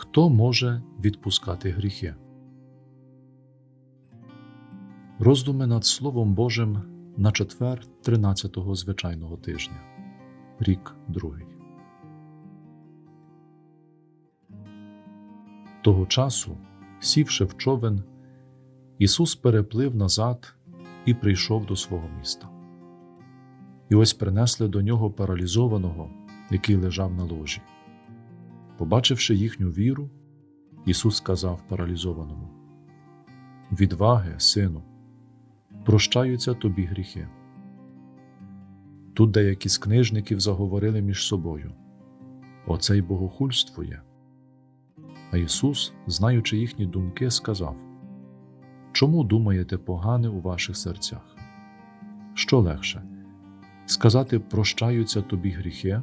Хто може відпускати гріхи? Роздуми над Словом Божим на четвер 13-го звичайного тижня, рік другий. Того часу, сівши в човен, Ісус переплив назад і прийшов до свого міста. І ось принесли до нього паралізованого, який лежав на ложі. Побачивши їхню віру, Ісус сказав паралізованому: Відваги, сину, прощаються тобі гріхи. Тут деякі з книжників заговорили між собою Оце й богохульствує. А Ісус, знаючи їхні думки, сказав Чому думаєте погане у ваших серцях? Що легше сказати прощаються тобі гріхи,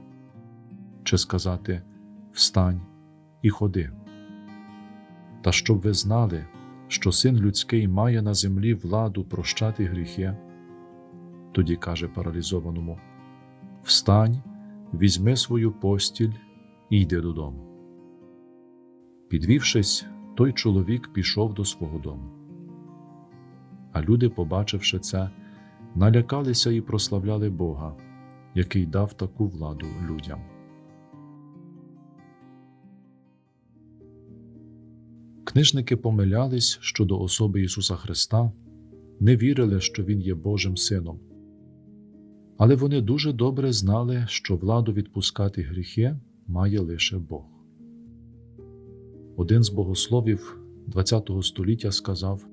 чи сказати Встань і ходи. Та щоб ви знали, що син людський має на землі владу прощати гріхи, тоді каже паралізованому Встань, візьми свою постіль і йди додому. Підвівшись, той чоловік пішов до свого дому. А люди, побачивши це, налякалися і прославляли Бога, який дав таку владу людям. Книжники помилялись щодо особи Ісуса Христа, не вірили, що Він є Божим Сином. Але вони дуже добре знали, що владу відпускати гріхи має лише Бог. Один з богословів ХХ століття сказав,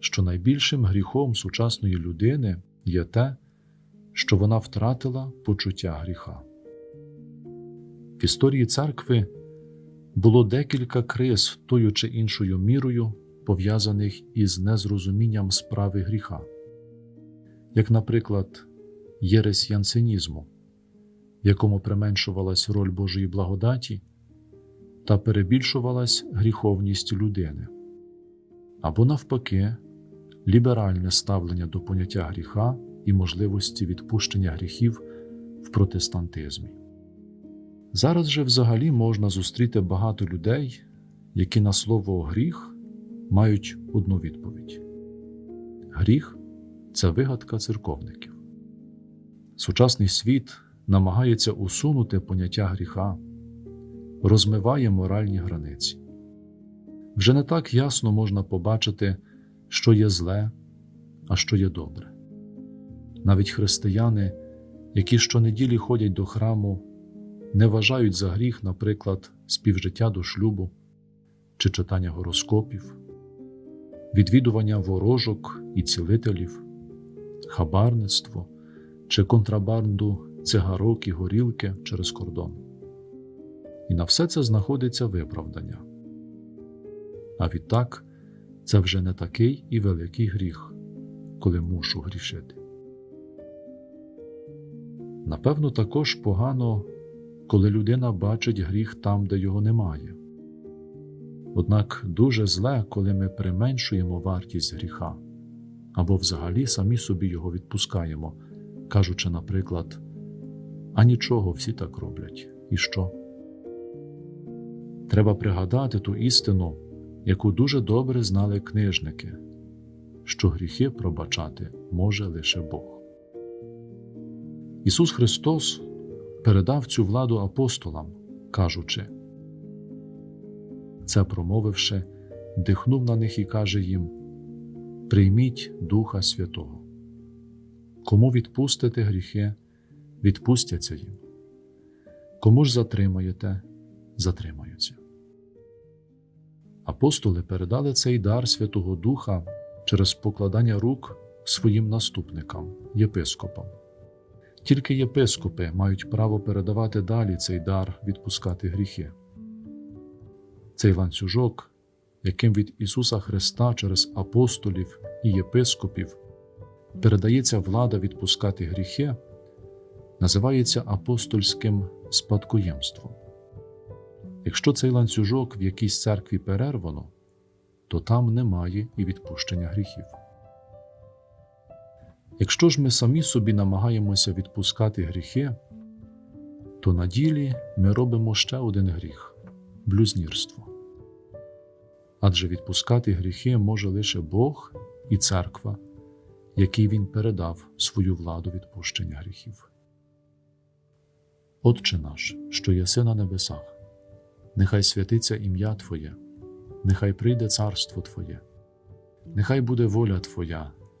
що найбільшим гріхом сучасної людини є те, що вона втратила почуття гріха. В історії церкви було декілька криз тою чи іншою мірою, пов'язаних із незрозумінням справи гріха, як, наприклад, єресь янсенізму, в якому применшувалась роль Божої благодаті та перебільшувалась гріховність людини, або, навпаки, ліберальне ставлення до поняття гріха і можливості відпущення гріхів в протестантизмі. Зараз же взагалі можна зустріти багато людей, які на слово гріх мають одну відповідь: гріх це вигадка церковників. Сучасний світ намагається усунути поняття гріха, розмиває моральні границі. Вже не так ясно можна побачити, що є зле, а що є добре. Навіть християни, які щонеділі ходять до храму не вважають за гріх, наприклад, співжиття до шлюбу чи читання гороскопів, відвідування ворожок і цілителів, хабарництво чи контрабанду цигарок і горілки через кордон. І на все це знаходиться виправдання. А відтак це вже не такий і великий гріх, коли мушу грішити. Напевно, також погано коли людина бачить гріх там, де його немає. Однак дуже зле, коли ми применшуємо вартість гріха або взагалі самі собі його відпускаємо, кажучи, наприклад, а нічого всі так роблять, і що? Треба пригадати ту істину, яку дуже добре знали книжники, що гріхи пробачати може лише Бог. Ісус Христос передав цю владу апостолам, кажучи, це промовивши, дихнув на них і каже їм: Прийміть Духа Святого. Кому відпустите гріхи, відпустяться їм. Кому ж затримаєте, затримаються. Апостоли передали цей дар Святого Духа через покладання рук своїм наступникам, єпископам. Тільки єпископи мають право передавати далі цей дар відпускати гріхи. Цей ланцюжок, яким від Ісуса Христа через апостолів і єпископів передається влада відпускати гріхи, називається апостольським спадкоємством. Якщо цей ланцюжок в якійсь церкві перервано, то там немає і відпущення гріхів. Якщо ж ми самі собі намагаємося відпускати гріхи, то на ділі ми робимо ще один гріх блюзнірство. Адже відпускати гріхи може лише Бог і церква, якій Він передав свою владу відпущення гріхів. Отче наш, що єси на небесах, нехай святиться ім'я Твоє, нехай прийде царство Твоє, нехай буде воля Твоя,